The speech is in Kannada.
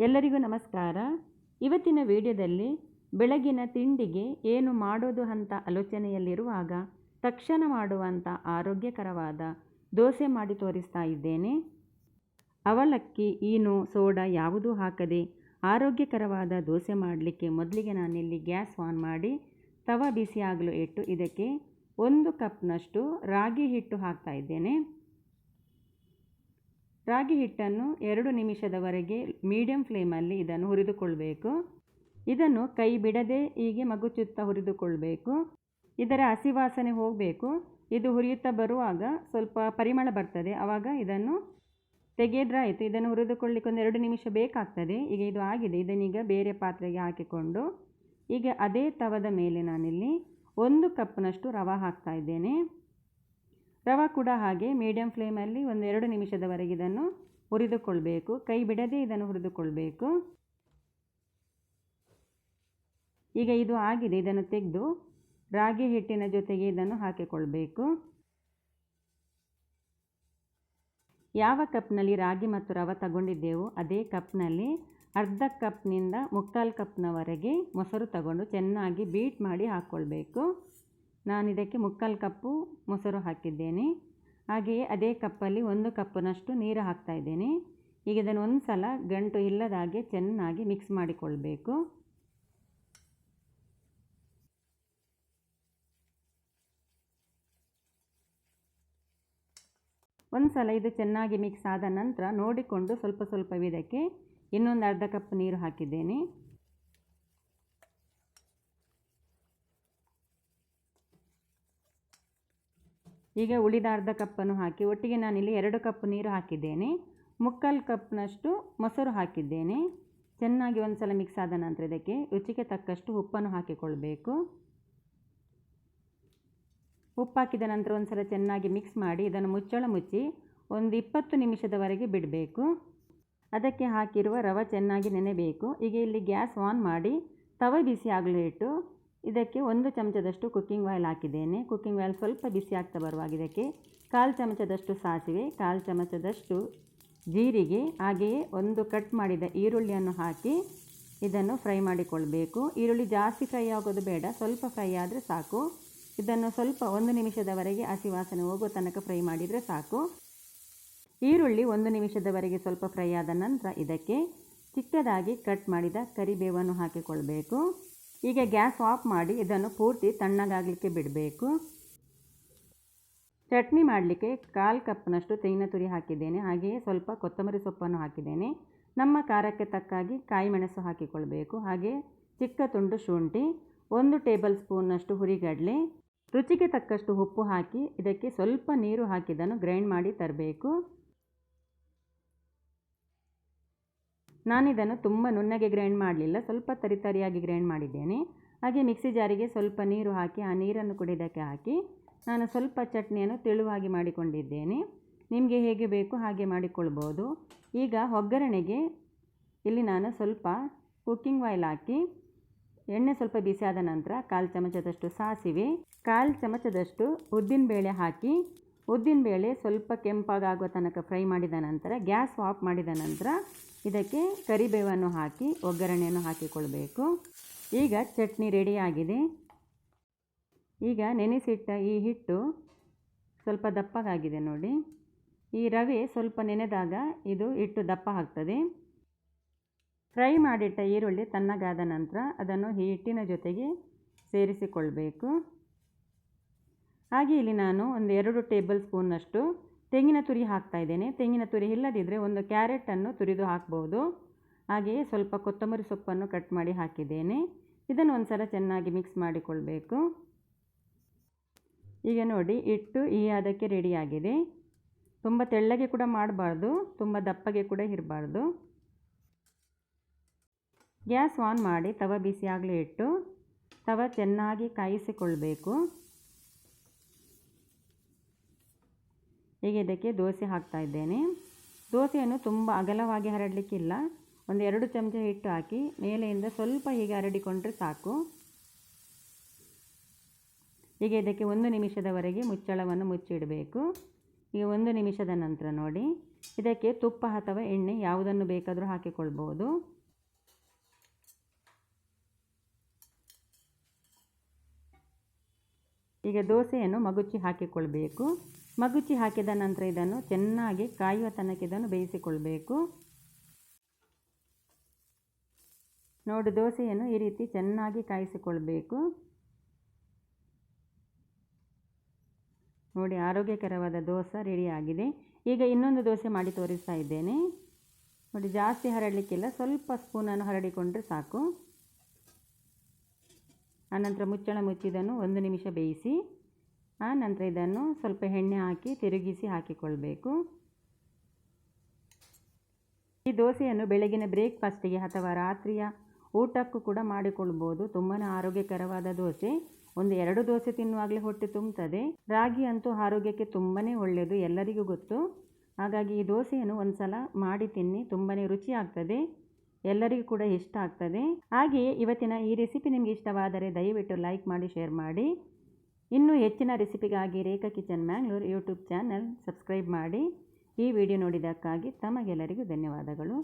ಎಲ್ಲರಿಗೂ ನಮಸ್ಕಾರ. ಇವತ್ತಿನ ವಿಡಿಯೋದಲ್ಲಿ ಬೆಳಗಿನ ತಿಂಡಿಗೆ ಏನು ಮಾಡೋದು ಅಂತ ಆಲೋಚನೆಯಲ್ಲಿರುವಾಗ ತಕ್ಷಣ ಮಾಡುವಂಥ ಆರೋಗ್ಯಕರವಾದ ದೋಸೆ ಮಾಡಿ ತೋರಿಸ್ತಾ ಇದ್ದೇನೆ. ಅವಲಕ್ಕಿ, ಈನು, ಸೋಡಾ ಯಾವುದೂ ಹಾಕದೆ ಆರೋಗ್ಯಕರವಾದ ದೋಸೆ ಮಾಡಲಿಕ್ಕೆ ಮೊದಲಿಗೆ ನಾನಿಲ್ಲಿ ಗ್ಯಾಸ್ ಆನ್ ಮಾಡಿ ತವ ಬಿಸಿಯಾಗಲು ಇಟ್ಟು ಇದಕ್ಕೆ ಒಂದು ಕಪ್ನಷ್ಟು ರಾಗಿ ಹಿಟ್ಟು ಹಾಕ್ತಾ ಇದ್ದೇನೆ. ರಾಗಿ ಹಿಟ್ಟನ್ನು ಎರಡು ನಿಮಿಷದವರೆಗೆ ಮೀಡಿಯಂ ಫ್ಲೇಮಲ್ಲಿ ಇದನ್ನು ಹುರಿದುಕೊಳ್ಬೇಕು. ಇದನ್ನು ಕೈ ಬಿಡದೆ ಹೀಗೆ ಮಗುಚುತ್ತಾ ಹುರಿದುಕೊಳ್ಬೇಕು. ಇದರ ಹಸಿ ವಾಸನೆ ಹೋಗಬೇಕು. ಇದು ಹುರಿಯುತ್ತಾ ಬರುವಾಗ ಸ್ವಲ್ಪ ಪರಿಮಳ ಬರ್ತದೆ. ಆವಾಗ ಇದನ್ನು ತೆಗೆದ್ರಾಯಿತು ಇದನ್ನು ಹುರಿದುಕೊಳ್ಳಿಕ್ಕೆ ಒಂದು ಎರಡು ನಿಮಿಷ ಬೇಕಾಗ್ತದೆ. ಈಗ ಇದು ಆಗಿದೆ. ಇದನ್ನೀಗ ಬೇರೆ ಪಾತ್ರೆಗೆ ಹಾಕಿಕೊಂಡು ಈಗ ಅದೇ ತವದ ಮೇಲೆ ನಾನಿಲ್ಲಿ ಒಂದು ಕಪ್ನಷ್ಟು ರವೆ ಹಾಕ್ತಾ ಇದ್ದೇನೆ. ರವೆ ಕೂಡ ಹಾಗೆ ಮೀಡಿಯಂ ಫ್ಲೇಮಲ್ಲಿ ಒಂದು ಎರಡು ನಿಮಿಷದವರೆಗೆ ಇದನ್ನು ಹುರಿದುಕೊಳ್ಬೇಕು. ಕೈ ಬಿಡದೆ ಇದನ್ನು ಹುರಿದುಕೊಳ್ಬೇಕು. ಈಗ ಇದು ಆಗಿದೆ. ಇದನ್ನು ತೆಗೆದು ರಾಗಿ ಹಿಟ್ಟಿನ ಜೊತೆಗೆ ಇದನ್ನು ಹಾಕಿಕೊಳ್ಬೇಕು. ಯಾವ ಕಪ್ನಲ್ಲಿ ರಾಗಿ ಮತ್ತು ರವೆ ತಗೊಂಡಿದ್ದೆವು ಅದೇ ಕಪ್ನಲ್ಲಿ ಅರ್ಧ ಕಪ್ನಿಂದ ಮುಕ್ಕಾಲು ಕಪ್ನವರೆಗೆ ಮೊಸರು ತಗೊಂಡು ಚೆನ್ನಾಗಿ ಬೀಟ್ ಮಾಡಿ ಹಾಕ್ಕೊಳ್ಬೇಕು. ನಾನು ಇದಕ್ಕೆ ಮುಕ್ಕಾಲು ಕಪ್ಪು ಮೊಸರು ಹಾಕಿದ್ದೇನೆ. ಹಾಗೆಯೇ ಅದೇ ಕಪ್ಪಲ್ಲಿ ಒಂದು ಕಪ್ಪಿನಷ್ಟು ನೀರು ಹಾಕ್ತಾ ಇದ್ದೇನೆ. ಈಗ ಇದನ್ನು ಒಂದು ಸಲ ಗಂಟು ಇಲ್ಲದ ಹಾಗೆ ಚೆನ್ನಾಗಿ ಮಿಕ್ಸ್ ಮಾಡಿಕೊಳ್ಬೇಕು. ಒಂದು ಸಲ ಇದು ಚೆನ್ನಾಗಿ ಮಿಕ್ಸ್ ಆದ ನಂತರ ನೋಡಿಕೊಂಡು ಸ್ವಲ್ಪ ಸ್ವಲ್ಪ ಇದಕ್ಕೆ ಇನ್ನೊಂದು ಅರ್ಧ ಕಪ್ ನೀರು ಹಾಕಿದ್ದೇನೆ. ಈಗ ಉಳಿದ ಅರ್ಧ ಕಪ್ಪನ್ನು ಹಾಕಿ, ಒಟ್ಟಿಗೆ ನಾನಿಲ್ಲಿ ಎರಡು ಕಪ್ ನೀರು ಹಾಕಿದ್ದೇನೆ. ಮುಕ್ಕಾಲು ಕಪ್ನಷ್ಟು ಮೊಸರು ಹಾಕಿದ್ದೇನೆ. ಚೆನ್ನಾಗಿ ಒಂದು ಸಲ ಮಿಕ್ಸ್ ಆದ ನಂತರ ಇದಕ್ಕೆ ರುಚಿಗೆ ತಕ್ಕಷ್ಟು ಉಪ್ಪನ್ನು ಹಾಕಿಕೊಳ್ಬೇಕು. ಉಪ್ಪು ಹಾಕಿದ ನಂತರ ಒಂದು ಸಲ ಚೆನ್ನಾಗಿ ಮಿಕ್ಸ್ ಮಾಡಿ, ಇದನ್ನು ಮುಚ್ಚಳ ಮುಚ್ಚಿ ಒಂದು ಇಪ್ಪತ್ತು ನಿಮಿಷದವರೆಗೆ ಬಿಡಬೇಕು. ಅದಕ್ಕೆ ಹಾಕಿರುವ ರವೆ ಚೆನ್ನಾಗಿ ನೆನೆಬೇಕು. ಈಗ ಇಲ್ಲಿ ಗ್ಯಾಸ್ ಆನ್ ಮಾಡಿ, ತವೆ ಬಿಸಿ ಆಗಲಿಟ್ಟು ಇದಕ್ಕೆ ಒಂದು ಚಮಚದಷ್ಟು ಕುಕ್ಕಿಂಗ್ ಆಯಿಲ್ ಹಾಕಿದ್ದೇನೆ. ಕುಕ್ಕಿಂಗ್ ಆಯಿಲ್ ಸ್ವಲ್ಪ ಬಿಸಿ ಆಗ್ತಾ ಬರುವಾಗ ಇದಕ್ಕೆ ಕಾಲು ಚಮಚದಷ್ಟು ಸಾಸಿವೆ, ಕಾಲು ಚಮಚದಷ್ಟು ಜೀರಿಗೆ, ಹಾಗೆಯೇ ಒಂದು ಕಟ್ ಮಾಡಿದ ಈರುಳ್ಳಿಯನ್ನು ಹಾಕಿ ಇದನ್ನು ಫ್ರೈ ಮಾಡಿಕೊಳ್ಬೇಕು. ಈರುಳ್ಳಿ ಜಾಸ್ತಿ ಫ್ರೈ ಆಗೋದು ಬೇಡ, ಸ್ವಲ್ಪ ಫ್ರೈ ಆದರೆ ಸಾಕು. ಇದನ್ನು ಸ್ವಲ್ಪ ಒಂದು ನಿಮಿಷದವರೆಗೆ ಹಸಿ ವಾಸನೆ ಹೋಗೋ ತನಕ ಫ್ರೈ ಮಾಡಿದರೆ ಸಾಕು. ಈರುಳ್ಳಿ ಒಂದು ನಿಮಿಷದವರೆಗೆ ಸ್ವಲ್ಪ ಫ್ರೈ ಆದ ನಂತರ ಇದಕ್ಕೆ ಚಿಕ್ಕದಾಗಿ ಕಟ್ ಮಾಡಿದ ಕರಿಬೇವನ್ನು ಹಾಕಿಕೊಳ್ಬೇಕು. ಈಗ ಗ್ಯಾಸ್ ಆಫ್ ಮಾಡಿ ಇದನ್ನು ಪೂರ್ತಿ ತಣ್ಣಗಾಗಲಿಕ್ಕೆ ಬಿಡಬೇಕು. ಚಟ್ನಿ ಮಾಡಲಿಕ್ಕೆ ಕಾಲು ಕಪ್ನಷ್ಟು ತೆಂಗಿನ ತುರಿ ಹಾಕಿದ್ದೇನೆ. ಹಾಗೆಯೇ ಸ್ವಲ್ಪ ಕೊತ್ತಂಬರಿ ಸೊಪ್ಪನ್ನು ಹಾಕಿದ್ದೇನೆ. ನಮ್ಮ ಖಾರಕ್ಕೆ ತಕ್ಕಾಗಿ ಕಾಯಿ ಮೆಣಸು ಹಾಕಿಕೊಳ್ಬೇಕು. ಹಾಗೆ ಚಿಕ್ಕ ತುಂಡು ಶುಂಠಿ, ಒಂದು ಟೇಬಲ್ ಸ್ಪೂನ್ನಷ್ಟು ಹುರಿಗಡಲೆ, ರುಚಿಗೆ ತಕ್ಕಷ್ಟು ಉಪ್ಪು ಹಾಕಿ ಇದಕ್ಕೆ ಸ್ವಲ್ಪ ನೀರು ಹಾಕಿದನ್ನು ಗ್ರೈಂಡ್ ಮಾಡಿ ತರಬೇಕು. ನಾನಿದನ್ನು ತುಂಬ ನುಣ್ಣಗೆ ಗ್ರೈಂಡ್ ಮಾಡಲಿಲ್ಲ, ಸ್ವಲ್ಪ ತರಿತರಿಯಾಗಿ ಗ್ರೈಂಡ್ ಮಾಡಿದ್ದೇನೆ. ಹಾಗೆ ಮಿಕ್ಸಿ ಜಾರಿಗೆ ಸ್ವಲ್ಪ ನೀರು ಹಾಕಿ, ಆ ನೀರನ್ನು ಕೂಡ ಇದಕ್ಕೆ ಹಾಕಿ, ನಾನು ಸ್ವಲ್ಪ ಚಟ್ನಿಯನ್ನು ತೆಳುವಾಗಿ ಮಾಡಿಕೊಂಡಿದ್ದೇನೆ. ನಿಮಗೆ ಹೇಗೆ ಬೇಕು ಹಾಗೆ ಮಾಡಿಕೊಳ್ಬೋದು. ಈಗ ಒಗ್ಗರಣೆಗೆ ಇಲ್ಲಿ ನಾನು ಸ್ವಲ್ಪ ಕುಕ್ಕಿಂಗ್ ಆಯಿಲ್ ಹಾಕಿ, ಎಣ್ಣೆ ಸ್ವಲ್ಪ ಬಿಸಿಯಾದ ನಂತರ ಕಾಲು ಚಮಚದಷ್ಟು ಸಾಸಿವೆ, ಕಾಲು ಚಮಚದಷ್ಟು ಉದ್ದಿನಬೇಳೆ ಹಾಕಿ ಉದ್ದಿನಬೇಳೆ ಸ್ವಲ್ಪ ಕೆಂಪಾಗುವ ತನಕ ಫ್ರೈ ಮಾಡಿದ ನಂತರ ಗ್ಯಾಸ್ ಆಫ್ ಮಾಡಿದ ನಂತರ ಇದಕ್ಕೆ ಕರಿಬೇವನ್ನು ಹಾಕಿ, ಒಗ್ಗರಣೆಯನ್ನು ಹಾಕಿಕೊಳ್ಳಬೇಕು ಈಗ ಚಟ್ನಿ ರೆಡಿಯಾಗಿದೆ ಈಗ ನೆನೆಸಿಟ್ಟ ಈ ಹಿಟ್ಟು ಸ್ವಲ್ಪ ದಪ್ಪಗಾಗಿದೆ ನೋಡಿ. ಈ ರವೆ ಸ್ವಲ್ಪ ನೆನೆದಾಗ ಇದು ಹಿಟ್ಟು ದಪ್ಪ ಆಗ್ತದೆ. ಫ್ರೈ ಮಾಡಿಟ್ಟ ಈರುಳ್ಳಿ ತಣ್ಣಗಾದ ನಂತರ ಅದನ್ನು ಈ ಹಿಟ್ಟಿನ ಜೊತೆಗೆ ಸೇರಿಸಿಕೊಳ್ಬೇಕು. ಹಾಗೆ ಇಲ್ಲಿ ನಾನು ಒಂದು ಎರಡು ಟೇಬಲ್ ಸ್ಪೂನ್ನಷ್ಟು ತೆಂಗಿನ ತುರಿ ಹಾಕ್ತಾ ಇದ್ದೇನೆ. ತೆಂಗಿನ ತುರಿ ಇಲ್ಲದಿದ್ದರೆ ಒಂದು ಕ್ಯಾರೆಟನ್ನು ತುರಿದು ಹಾಕ್ಬೋದು. ಹಾಗೆಯೇ ಸ್ವಲ್ಪ ಕೊತ್ತಂಬರಿ ಸೊಪ್ಪನ್ನು ಕಟ್ ಮಾಡಿ ಹಾಕಿದ್ದೇನೆ. ಇದನ್ನು ಒಂದು ಸಲ ಚೆನ್ನಾಗಿ ಮಿಕ್ಸ್ ಮಾಡಿಕೊಳ್ಬೇಕು. ಈಗ ನೋಡಿ ಇಟ್ಟು ಈ ಅದಕ್ಕೆ ರೆಡಿಯಾಗಿದೆ ತುಂಬ ತೆಳ್ಳಗೆ ಕೂಡ ಮಾಡಬಾರ್ದು, ತುಂಬ ದಪ್ಪಗೆ ಕೂಡ ಇರಬಾರ್ದು. ಗ್ಯಾಸ್ ಆನ್ ಮಾಡಿ, ತವ ಬಿಸಿ ಆಗಲಿ ಇಟ್ಟು ತವ ಚೆನ್ನಾಗಿ ಕಾಯಿಸಿಕೊಳ್ಬೇಕು. ಈಗ ಇದಕ್ಕೆ ದೋಸೆ ಹಾಕ್ತಾ ಇದ್ದೇನೆ. ದೋಸೆಯನ್ನು ತುಂಬ ಅಗಲವಾಗಿ ಹರಡಲಿಕ್ಕಿಲ್ಲ. ಒಂದು ಎರಡು ಚಮಚ ಹಿಟ್ಟು ಹಾಕಿ ಮೇಲೆಯಿಂದ ಸ್ವಲ್ಪ ಹೀಗೆ ಹರಡಿಕೊಂಡ್ರೆ ಸಾಕು. ಈಗ ಇದಕ್ಕೆ ಒಂದು ನಿಮಿಷದವರೆಗೆ ಮುಚ್ಚಳವನ್ನು ಮುಚ್ಚಿಡಬೇಕು. ಈಗ ಒಂದು ನಿಮಿಷದ ನಂತರ ನೋಡಿ. ಇದಕ್ಕೆ ತುಪ್ಪ ಅಥವಾ ಎಣ್ಣೆ ಯಾವುದನ್ನು ಬೇಕಾದರೂ ಹಾಕಿಕೊಳ್ಬೋದು. ಈಗ ದೋಸೆಯನ್ನು ಮಗುಚಿ ಹಾಕಿಕೊಳ್ಬೇಕು. ಮಗುಚಿ ಹಾಕಿದ ನಂತರ ಇದನ್ನು ಚೆನ್ನಾಗಿ ಕಾಯುವ ತನಕ ಇದನ್ನು ಬೇಯಿಸಿಕೊಳ್ಬೇಕು. ನೋಡಿ, ದೋಸೆಯನ್ನು ಈ ರೀತಿ ಚೆನ್ನಾಗಿ ಕಾಯಿಸಿಕೊಳ್ಬೇಕು. ನೋಡಿ, ಆರೋಗ್ಯಕರವಾದ ದೋಸೆ ರೆಡಿಯಾಗಿದೆ. ಈಗ ಇನ್ನೊಂದು ದೋಸೆ ಮಾಡಿ ತೋರಿಸ್ತಾ ಇದ್ದೇನೆ. ನೋಡಿ, ಜಾಸ್ತಿ ಹರಡಲಿಕ್ಕಿಲ್ಲ, ಸ್ವಲ್ಪ ಸ್ಪೂನನ್ನು ಹರಡಿಕೊಂಡ್ರೆ ಸಾಕು. ಆನಂತರ ಮುಚ್ಚಳ ಮುಚ್ಚಿದನ್ನು ಒಂದು ನಿಮಿಷ ಬೇಯಿಸಿ. ಆ ನಂತರ ಇದನ್ನು ಸ್ವಲ್ಪ ಎಣ್ಣೆ ಹಾಕಿ ತಿರುಗಿಸಿ ಹಾಕಿಕೊಳ್ಬೇಕು. ಈ ದೋಸೆಯನ್ನು ಬೆಳಗಿನ ಬ್ರೇಕ್ಫಾಸ್ಟಿಗೆ ಅಥವಾ ರಾತ್ರಿಯ ಊಟಕ್ಕೂ ಕೂಡ ಮಾಡಿಕೊಳ್ಬೋದು. ತುಂಬಾ ಆರೋಗ್ಯಕರವಾದ ದೋಸೆ. ಒಂದು ಎರಡು ದೋಸೆ ತಿನ್ನುವಾಗಲೇ ಹೊಟ್ಟೆ ತುಂಬುತ್ತದೆ ರಾಗಿ ಅಂತೂ ಆರೋಗ್ಯಕ್ಕೆ ತುಂಬಾ ಒಳ್ಳೆಯದು, ಎಲ್ಲರಿಗೂ ಗೊತ್ತು. ಹಾಗಾಗಿ ಈ ದೋಸೆಯನ್ನು ಒಂದು ಸಲ ಮಾಡಿ ತಿನ್ನಿ ತುಂಬಾ ರುಚಿ ಆಗ್ತದೆ. ಎಲ್ಲರಿಗೂ ಕೂಡ ಇಷ್ಟ ಆಗ್ತದೆ. ಹಾಗೆಯೇ ಇವತ್ತಿನ ಈ ರೆಸಿಪಿ ನಿಮಗೆ ಇಷ್ಟವಾದರೆ ದಯವಿಟ್ಟು ಲೈಕ್ ಮಾಡಿ, ಶೇರ್ ಮಾಡಿ. ಇನ್ನೂ ಹೆಚ್ಚಿನ ರೆಸಿಪಿಗಾಗಿ Rekha kitchen Mangalore YouTube channel subscribe ಮಾಡಿ ಈ ವಿಡಿಯೋ ನೋಡಿದ್ದಕ್ಕಾಗಿ ತಮಗೆಲ್ಲರಿಗೂ ಧನ್ಯವಾದಗಳು.